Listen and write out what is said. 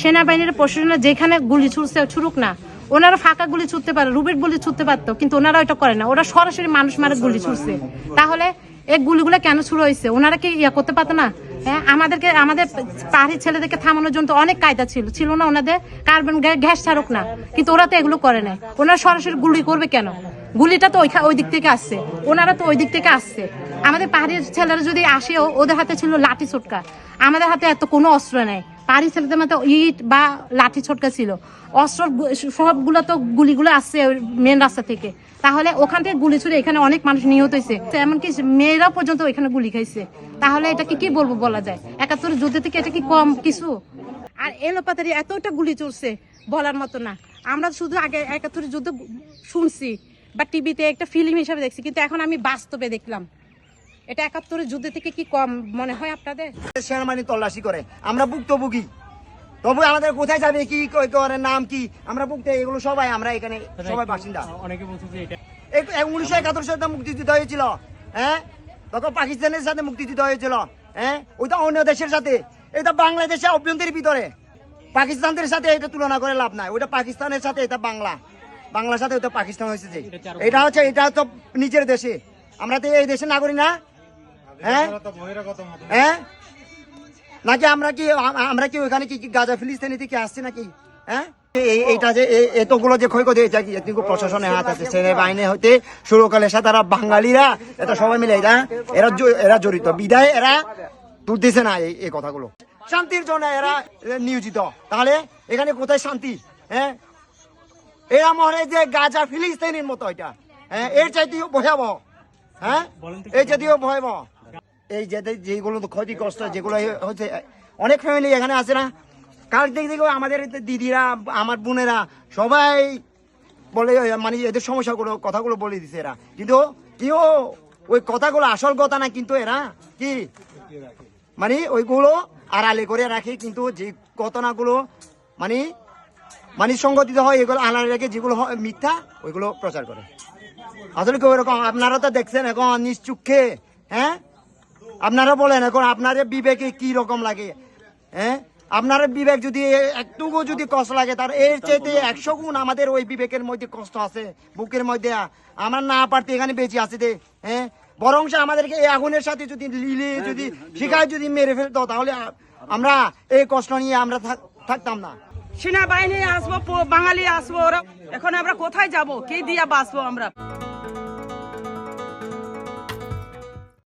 সেনাবাহিনীর প্রশাসনে যেখানে গুলি ছুটছে ছুড়ুক না, ওনারা ফাঁকা গুলি ছুটতে পারে, রুবেট গুলি ছুটতে পারতো, কিন্তু ওনারা ওইটা করে না। ওরা সরাসরি মানুষ মারে গুলি ছুটছে তাহলে এই গুলিগুলো কেন শুরু হয়েছে? ওনারা কি ইয়া করতে পারতো না? হ্যাঁ আমাদেরকে, আমাদের পাহাড়ি ছেলেদেরকে থামানোর জন্য অনেক কায়দা ছিল। ছিল না ওনাদের কার্বন গ্যাস ছাড়ুক না। কিন্তু ওরা তো এগুলো করে না ওনারা সরাসরি গুলি করবে কেন? গুলিটা তো ওই দিক থেকে আসছে। ওনারা তো ওই দিক থেকে আসছে। আমাদের পাহাড়ি ছেলেরা যদি আসেও, ওদের হাতে ছিল লাঠি ছোটকা। আমাদের হাতে এত কোনো অস্ত্র নেই। পাহাড়ি ছেলেদের মতো ইট বা লাঠি ছোটকা ছিল। অস্ত্র সবগুলো তো গুলিগুলো আসছে মেন রাস্তা থেকে। তাহলে ওখান থেকে গুলি ছুড়ে এখানে অনেক মানুষ নিহত হয়েছে। এমনকি মেয়েরা পর্যন্ত এখানে গুলি খাইছে। তাহলে এটাকে কি বলব বলা যায়? একাত্তর যুদ্ধ থেকে এটা কি কম কিছু? আর এলোপাতারি এতটা গুলি চলছে বলার মতো না। আমরা শুধু আগে একাত্তর যুদ্ধ শুনছি বা টিভিতে একটা ফিল্ম হিসাবে দেখছি। কিন্তু এখন আমি বাস্তবে দেখলাম। এটা একাত্তরের যুদ্ধ থেকে কি কম মনে হয় আপনাদের? সেনাবাহিনী তল্লাশি করে। আমরা ভুক্তভোগী। তবু আমাদের কোথায় যাবে কি করে নাম কি? আমরা ভুক্ত এগুলো সবাই আমরা এখানে সবাই বাসিন্দা। অনেকে বলছে যে এটা উনিশশো একাত্তর সালে তো মুক্তিযুদ্ধ হয়েছিল। হ্যাঁ? তখন পাকিস্তানের সাথে মুক্তিযুদ্ধ হয়েছিল। হ্যাঁ? ওইটা অন্য দেশের সাথে। এটা বাংলাদেশের অভ্যন্তরের ভিতরে। পাকিস্তানদের সাথে এটা তুলনা করে লাভ নাই। ওটা পাকিস্তানের সাথে এটা বাংলা। বাংলার সাথে ওটা পাকিস্তান হয়েছে যে। এটা হচ্ছে এটা তো নিজের দেশে। আমরা তো এই দেশের নাগরিক না। হ্যাঁ? হ্যাঁ? নাকি আমরা কি আমরা কি ওখানে কি কি গাজা ফিলিস্তিনি থেকে আসছি নাকি? হ্যাঁ? এই- এইটা যে এতগুলো যে ক্ষয়ক্ষতি হয়েছে কি প্রশাসনের হাত আছে সেনাবাহিনী হইতে শুরুকালের সাথে তারা বাঙালিরা এটা সবাই মিলে এরা এরা এরা জড়িত। বিদায় এরা তুলতেছে না এই এই কথাগুলো। শান্তির জন্য এরা নিয়োজিত। তাহলে এখানে কোথায় শান্তি? হ্যাঁ? এরা মনে হয় যে গাজা ফিলিস্তিনির মতো এটা। হ্যাঁ? এর চাইতেও ভয়াবহ। হ্যাঁ? এই জাতীয় ভয়াবহ। এই যে যেগুলো ক্ষতিগ্রস্ত, যেগুলো হচ্ছে, অনেক ফ্যামিলি এখানে আছে না? কাল দিক থেকে আমাদের দিদিরা, আমার বোনেরা, সবাই বলে মানে এদের সমস্যাগুলো, কথাগুলো বলে দিছে এরা। কিন্তু কেউ ওই কথাগুলো আসল কথা না, কিন্তু এরা কি? মানে ওইগুলো আড়ালে করে রাখে, কিন্তু যে ঘটনাগুলো মানে মানে সংগঠিত হয়, এগুলো আড়ালে রেখে যেগুলো মিথ্যা, ওইগুলো প্রচার করে। আসলে কেউ এরকম আপনারা তো দেখছেন এখন নিশ্চুক্ষে হ্যাঁ? আপনারা বলেন এখন আপনার বিবেকে কি রকম লাগে? হ্যাঁ? আপনার বিবেক যদি একটুকু যদি কষ্ট লাগে তার এর চাইতে একশো গুণ আমাদের ওই বিবেকের মধ্যে কষ্ট আছে বুকের মধ্যে। আমরা না পারতে এখানে বেঁচে আছি দে হ্যাঁ? বরং সে আমাদেরকে এই আগুনের সাথে যদি লিলে যদি শিখায় যদি মেরে ফেলতো তাহলে আমরা এই কষ্ট নিয়ে আমরা থাক- থাকতাম না। সেনাবাহিনী আসব বাঙালি আসব ওরা। এখন আমরা কোথায় যাব? কে দিয়া বাঁচবো আমরা?